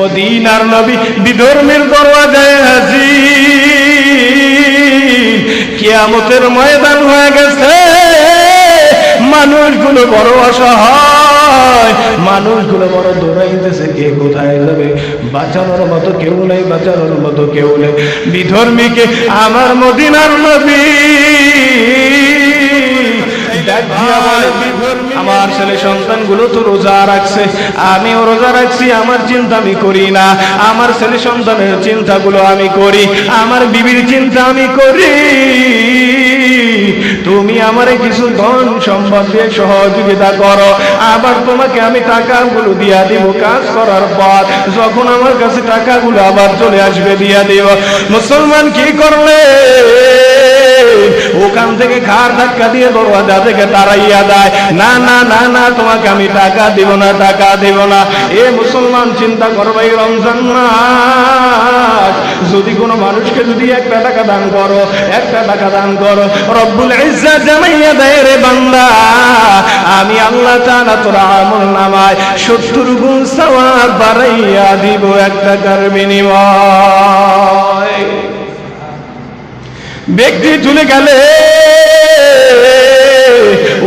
মদিনার নবী বিধর্মীর দরওয়াজায় হাজির। কিয়ামতের ময়দান হয়ে গেছে। মানুষগুলো বড় অসহায়। মানুষগুলো বড় দৌড়াইতেছে, কে কোথায় যাবে? বাঁচানোর মতো কেউ নেই, বাঁচানোর মতো কেউ নেই। বিধর্মীকে আমার মদিনার নবী আমার ছেলে সন্তানগুলো তো রোজা রাখছে। আমিও রোজা রাখছি, আমার চিন্তা আমি করি না। আমার ছেলে সন্তানের চিন্তাগুলো আমি করি, আমার বিবির চিন্তা আমি করি। তুমি আমারে কিছু ধন সম্পদ দিয়ে সহযোগিতা করো। আবার তোমাকে আমি টাকাগুলো দিয়া দিব কাজ করার পর। যখন আমার কাছে টাকাগুলো আবার চলে আসবে, দিয়া দিব। মুসলমান কি করলে? ওখান থেকে ঘাড় ধাক্কা দিয়ে দরওয়াজা থেকে তাড়াইয়া দেয়, না না না না, তোমাকে আমি টাকা দিব না, টাকা দিব না। এ মুসলমান, চিন্তা করো এই রমজান মাস। যদি কোনো মানুষকে যদি একটা টাকা দান করো একটা টাকা দান করো, রব্বুল ইজ্জাত জানাইয়া দেয় রে বান্দা, আমি আল্লাহ তাআলা তোর আমল নামায় সত্তর গুণ সওয়াব বাড়াইয়া দিব এক টাকার বিনিময়। ব্যক্তি চলে গেলে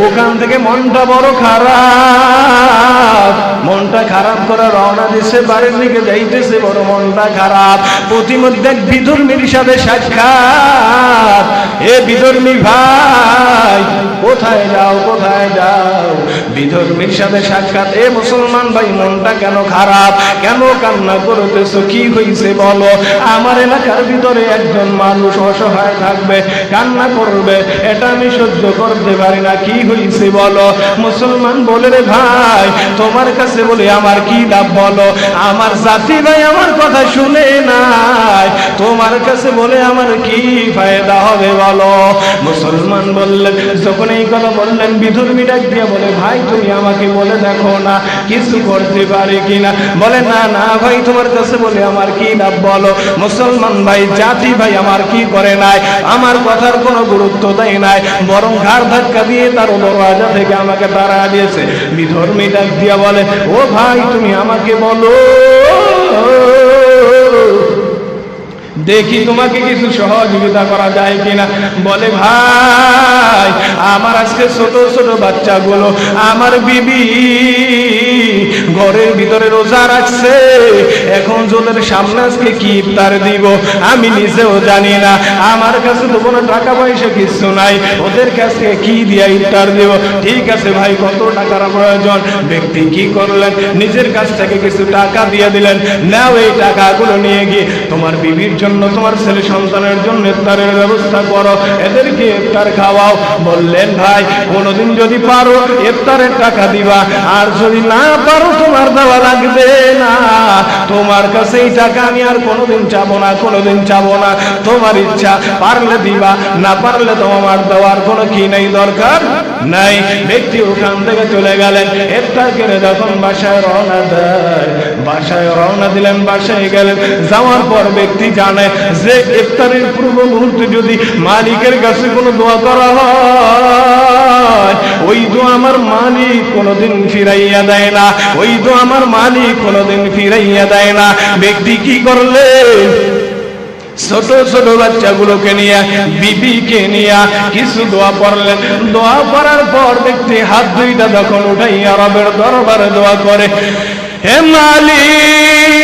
ওখান থেকে মনটা বড় খারাপ। মনটা খারাপ করে রওনা দিছে, বাড়ির দিকে যাইতেছে, বড় মনটা খারাপ। প্রতিমধ্যে বিধর্মীর সাথে সাক্ষাৎ। এ বিধর্মী ভাই, কোথায় যাও কোথায় যাও? বিধর্মীর সাথে সাক্ষাৎ। এ মুসলমান ভাই, মনটা কেন খারাপ? কেন কান্না করতেছো? কি হয়েছে বলো? আমার এলাকার ভিতরে একজন মানুষ অসহায় থাকবে, কান্না করবে। এটা আমি সহ্য করতে পারি না। কি হয়েছে বলো? মুসলমান বলে রে ভাই, তোমার কাছে বলে আমার কি লাভ বলো? আমার জাতি ভাই আমার কথা শুনে নাই। তোমার কাছে বলে আমার কি ফায়দা হবে বলো? মুসলমান বললেন, যখন এই কথা বললেন, বিধর্মী ডাক দিয়ে বলে, ভাই, তুমি আমাকে বলে দেখো না, কিছু করতে পারে কিনা? বলে, না না, ভাই, তোমার কাছে বলে আমার কি লাভ বলো? মুসলমান ভাই, জাতি ভাই, আমার কি করে নাই? আমার কথার কোনো গুরুত্ব দেয় নাই। বরং ঘাড় ধাক্কা দিয়ে তার দরওয়াজা থেকে আমাকে তারা দিয়েছে। বিধর্মী ডাক দিয়া বলে ও ভাই তুমি আমাকে বলো। দেখি তোমাকে কিছু সহযোগিতা করা যায় কিনা। বলে, ভাই, আমার আজকে ছোট ছোট বাচ্চাগুলো, আমার বিবি ঘরের ভিতরে রোজা রাখছে। এখন ওদের সামনে আজকে কি ইফতার দিব? আমি নিজেও জানি না। আমার কাছে তো কোনো টাকা পয়সা কিছু নাই। ওদের কাছে কি দিয়া ইফতার দিব? ঠিক আছে ভাই, কত টাকার প্রয়োজন? ব্যক্তি কি করলেন? নিজের কাছ থেকে কিছু টাকা দিয়ে দিলেন। নাও এই টাকাগুলো নিয়ে গিয়ে তোমার বিবির জন্য তোমার ছেলে সন্তানের জন্য ইফতারের ব্যবস্থা করো। এদেরকে ইফতার খাওয়াও। বললেন, ভাই, কোনোদিন যদি পারো ইফতারের টাকা দিবা। আর যদি না পারো, তোমার দেওয়া লাগবে না। তোমার কাছে এই টাকা আমি আর কোনোদিন চাবো না, কোনোদিন চাবো না। তোমার ইচ্ছা, পারলে দিবা, না পারলে তো আমার দেওয়ার কোনো কি নেই, দরকার নাই। ব্যক্তি ওখান থেকে চলে গেলেন। ইফতার করে যখন বাসায় রওনা দেয় বাসায় রওনা দিলেন, বাসায় গেলেন। যাওয়ার পর ব্যক্তি জানে যে ইফতারের পূর্ব মুহূর্তে যদি মালিকের কাছে কোনো দোয়া করা হয়, ওই দোয়া আমার মালিক কোনোদিন ফিরাইয়া দেয় না। ওই দোয়া আমার মালিক কোনোদিন ফিরাইয়া দেয় না। ব্যক্তি কি করলে? ছোট ছোট বাচ্চাগুলোকে নিয়ে, বিবিকে নিয়ে কিছু দোয়া পড়লেন। দোয়া পড়ার পর ব্যক্তি হাত দুইটা যখন উঠাইয়া রবের দরবারে দোয়া করে হে মালিক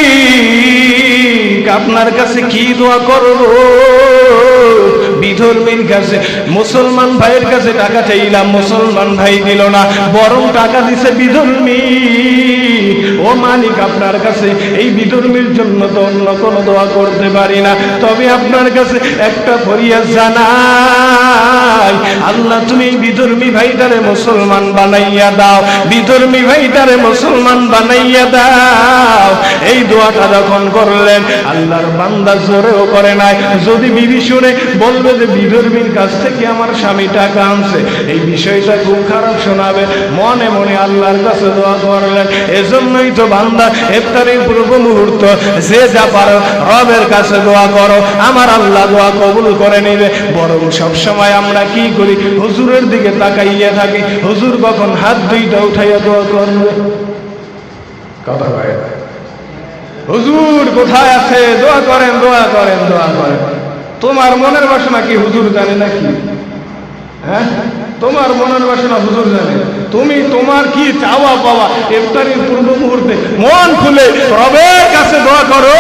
আপনার কাছে কি দোয়া করব? বিধর্মীর কাছে মুসলমান ভাইয়ের কাছে টাকা চাইলাম, মুসলমান ভাই দিল না। বরং টাকা দিছে বিধর্মী ও মালিক, আপনার কাছে এই বিধর্মীর জন্য তো অন্য কোনো দোয়া করতে পারি না। তবে আপনার কাছে একটা ফরিয়াদ জানাই। আল্লাহ, তুমি বিধর্মী ভাইটারে মুসলমান বানাইয়া দাও। বিধর্মী ভাইটারে মুসলমান বানাইয়া দাও। এই দোয়াটা যখন করলেন, আল্লাহর বান্দা জোরেও করে নাই। যদি বিবি শুনে বলবে যে, বিধর্মীর কাছ থেকে আমার স্বামী টাকা আনছে। এই বিষয়টা খুব খারাপ শোনাবে। মনে মনে আল্লাহর কাছে দোয়া করলেন। এজন্যই তো বান্দা ইফতারের পূর্ব মুহূর্ত, যে যা পারো রবের কাছে দোয়া করো। আমার আল্লাহ দোয়া কবুল করে নেবে। বরং সব সময় আমরা কি করি? হুজুরের দিকে তাকাইয়া থাকি। হুজুর কখন হাত দুইটা উঠাইয়া দোয়া করবে? কথা হুজুর কোথায় আছে? দোয়া করেন দোয়া করেন দোয়া করেন। তোমার মনের বাসনা কি হুজুর জানে নাকি? হ্যাঁ? তোমার মনের বাসনা হুজুর জানে। তুমি তোমার কি চাওয়া পাওয়া ইফতারির পূর্ব মুহূর্তে মন খুলে রবের কাছে দোয়া করো।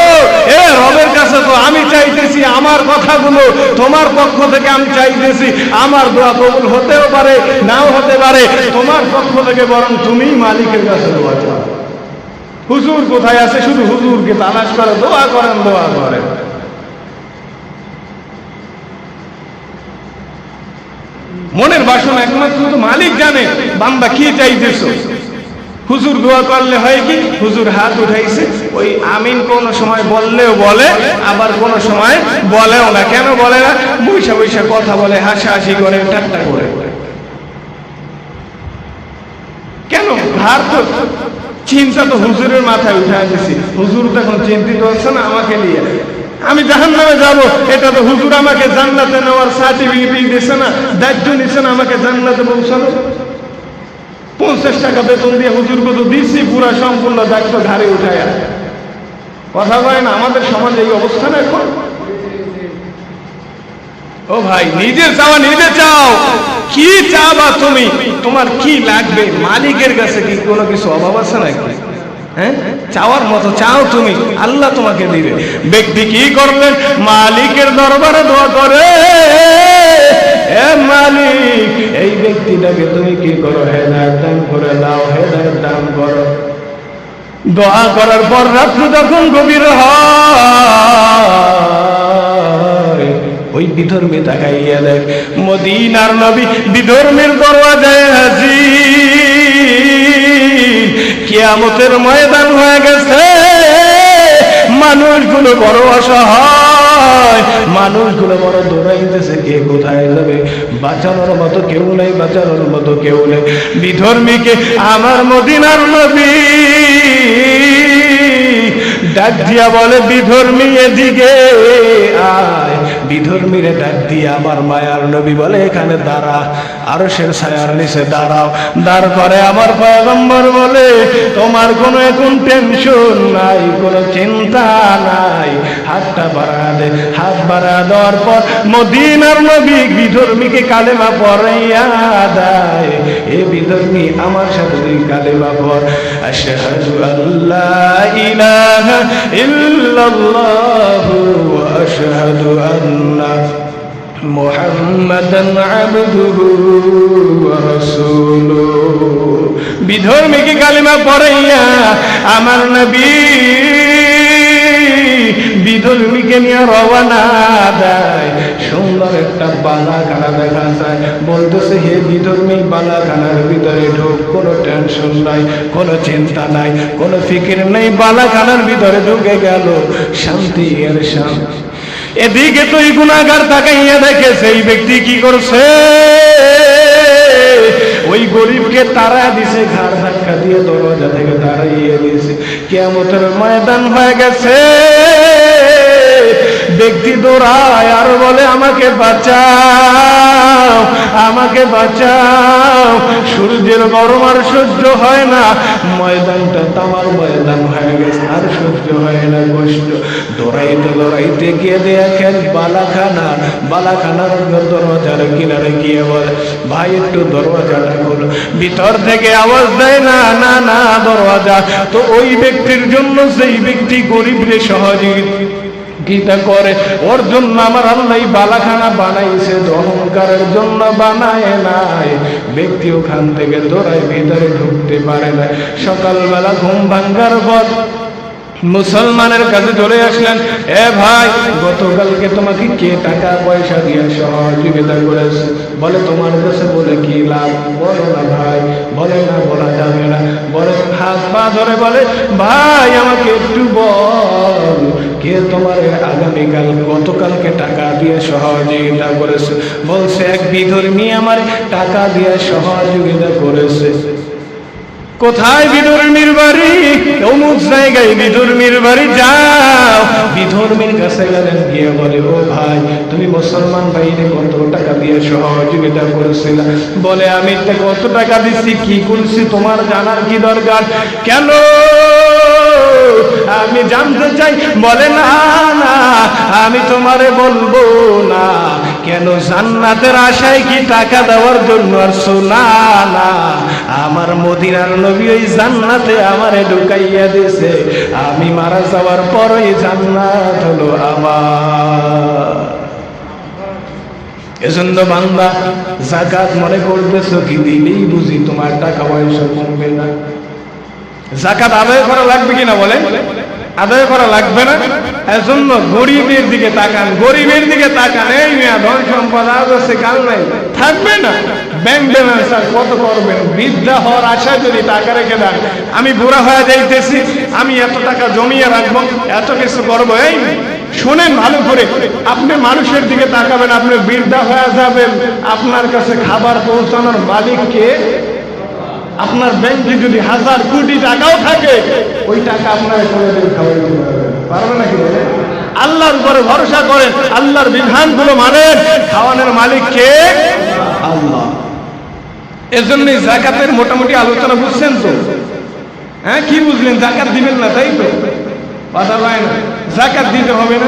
এ রবের কাছে তো আমি চাইতেছি আমার কথাগুলো তোমার পক্ষ থেকে আমি চাইতেছি। আমার দোয়া কবুল হতেও পারে, নাও হতে পারে। তোমার পক্ষ থেকে বরং তুমি মালিকের কাছে দোয়া চাও। হুজুর কোথায় আছে? শুধু হুজুরকে তালাশ করে, দোয়া করেন দোয়া করেন। মনের বাসনা একমাত্র তো মালিক জানে, বান্দা কি চাইতেছ? হুজুর দোয়া করলে হয় কি? হুজুর হাত উঠাইছে, ওই আমিন কোন সময় বললেও বলে, আবার কোন সময় বলেও না। কেন বলে না? বৈশা বৈশা কথা বলে, হাসাহাসি করে, ঠাট্টা করে। কেন? ভার তো। চিন্তা তো হুজুরের মাথায় উঠে দিছি হুজুর তো এখন চিন্তিত হচ্ছে না, আমাকে নিয়ে। আমি জাহান নামে যাব। এটা তো হুজুর আমাকে জান্নাতে নেওয়ার সার্টিফিকেট দিছে না। দায়িত্ব নিছে না, আমাকে জান্নাতে পৌঁছানো পঞ্চাশ টাকা বেতন দিয়ে হুজুর কত দিচ্ছি পুরা সম্পূর্ণ দায়িত্ব ঘাড়ে উঠায়। কথা বলে না, আমাদের সমাজে এই অবস্থা না এখন? ও ভাই, নিজে চাওয়া নিজে চাও। কি চাবা তুমি? তোমার কি লাগবে? মালিকের কাছে কি কোনো কিছু অভাব আছে নাকি? হ্যাঁ? চাওয়ার মতো চাও তুমি, আল্লাহ তোমাকে দিবে। ব্যক্তি কি করলেন? মালিকের দরবারে দোয়া করে মালিক, এই ব্যক্তিটাকে তুমি কি করো? হেদায়ত দান করে দাও, হেদায়ত দান করো। দোয়া করার পর রাত্র যখন গভীর হয়। ওই বিধর্মী তাকাইয়া দেখ, মদিনার নবী বিধর্মীর দরওয়াজায় হাজির। কিয়ামতের ময়দান হয়ে গেছে। মানুষগুলো বড় অসহায়। মানুষগুলো বড় দৌড়াইতেছে, কে কোথায় যাবে? বাঁচানোর মতো কেউ নেই, বাঁচানোর মতো কেউ নেই। বিধর্মীকে আমার মদিনার নবী ডাক দিয়া বলে, বিধর্মী এদিকে আয়। বিধর্মীরে ডাক দিয়ে আমার মায়ার নবী বলে, এখানে দাঁড়া আরও সে ছায়ার নিচে দাঁড়াও। দাঁড় করে আমার পয়গম্বর বলে, তোমার কোনো এখন টেনশন নাই, কোনো চিন্তা নাই। হাতটা বাড়া দে, হাত বাড়া দেওয়ার পর মদিনার নবী বিধর্মীকে কালেমা পড়াইয়া দেয়। এ বিধর্মী, আমার সাথে তুই কালেমা আশহাদু আল্লাহ আশহাদু আন্না মুহাম্মাদান আবদুহু ওয়া রাসূলুহু বিধর্মীকে কালিমা পড়াইয়া আমার নবী? বিধর্মীকে নিয়ে রওনা দেয়। সুন্দর একটা বালাখানা দেখা যায়। বলতেছে, হে বিধর্মী বালাখানার ভিতরে ঢুক, কোনো টেনশন নাই, কোনো চিন্তা নাই, কোনো ফিকির নেই। বালাখানার ভিতরে ঢুকে গেল, শান্তি এর শান্তি। এদিকে তুই গুণাগার তাকাইয়া দেখে সেই ব্যক্তি কি করছে? ওই গরিবকে তারা দিছে, ঘাড় ধাক্কা দিয়ে দরজা থেকে তাড়াইয়ে দিয়েছে। কেমতের ময়দান হয়ে গেছে। ব্যক্তি বলে আমাকে বাঁচাও আমাকে বাঁচাও। সূর্যের গরম আর সহ্য হয় না। ময়দানটা তামার ময়দান হয়ে গেছে, আর সহ্য হয় না কষ্ট। দৌড়াইতে দৌড়াইতে গিয়ে দেখেন বালাখানা। বালাখানার দরজার কিনারে গিয়ে বলে, ভাই, একটু দরওয়াজাটা খোলো। ভিতর থেকে আওয়াজ দেয়, না না না, দরওয়াজা। তো ওই ব্যক্তির জন্য সেই ব্যক্তি গরিব রে সহযোগী গীতা করে। ওর জন্য আমার আল্লাহ বালাখানা বানাইছে অহংকারের জন্য বানায় নাই। ব্যক্তি ওখান থেকে দৌড়ায়, ভিতরে ঢুকতে পারে না। সকালবেলা ঘুম ভাঙ্গার পর মুসলমানের কাছে চলে আসলেন, এ ভাই, গতকালকে তোমাকে কে টাকা পয়সা দিয়ে সহযোগিতা করেছে? বলে, তোমার কাছে বলে কি লাভ? বলো না ভাই, বলে না, বলা যাবে না। বলে, হাত পা ধরে বলে, ভাই, আমাকে একটু বল। কে তোমার আগামীকাল গতকালকে টাকা দিয়ে সহযোগিতা করেছে। বলছে, এক বিধর্মী আমার টাকা দিয়ে সহযোগিতা করেছে। কোথায় বিধর্মীর বাড়ি? অমুক জায়গায় বিধর্মীর বাড়ি। যাও। বিধর্মীর কাছে গেলেন, গিয়ে বলে, ও ভাই, তুমি মুসলমান ভাইরে কত টাকা দিয়ে সহযোগিতা করেছিল? বলে, আমি কত টাকা দিচ্ছি কি করছি, তোমার জানার কি দরকার? কেন? আমি জানতে চাই, বলে না না, আমি তোমারে বলব না। কেন জান্নাতের আশায় কি টাকা দেওয়ার জন্য আর সোনা না? আমার মদিনার নবী ওই জান্নাতে আমারে ঢুকাইয়া দিছে আমি মারা যাওয়ার পরই জান্নাত হলো আমার। এজন্য বান্দা জাকাত মনে করতেছো কি দিলেই বুঝি তোমার টাকা পয়সা কমবে না। জাকাত আদায় করা লাগবে কিনা বলেন? আদায় করা লাগবে না? এজন্য গরিবের দিকে তাকান, গরিবের দিকে তাকান। এই মেয়া ধন সম্পদ আজ আছে, কাল নাই। থাকবে না? ব্যাংক ব্যালেন্স আর কত করবেন? বৃদ্ধা হওয়ার আশায় যদি টাকা রেখে দেন, আমি বুড়া হয়ে যাইতেছি, আমি এত টাকা জমিয়ে রাখব, এত কিছু করব। এই শোনেন ভালো করে, আপনি মানুষের দিকে তাকাবেন, আপনি বৃদ্ধা হয়ে যাবেন। আপনার কাছে খাবার পৌঁছানোর মালিককে আপনার ব্যাংকে যদি হাজার কোটি টাকাও থাকে, ওই টাকা আপনার পারবে নাকি আল্লাহর উপরে ভরসা করেন, আল্লাহর বিধানগুলো মানেন। খাওয়ানোর মালিক কে? আল্লাহ। এজন্যই জাকাতের মোটামুটি আলোচনা বুঝছেন তো? হ্যাঁ কি বুঝলেন? জাকাত দিবেন না, তাই তো? কথা পায় না। জাকাত দিতে হবে না।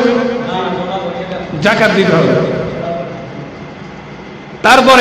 জাকাত দিতে হবে। তারপরে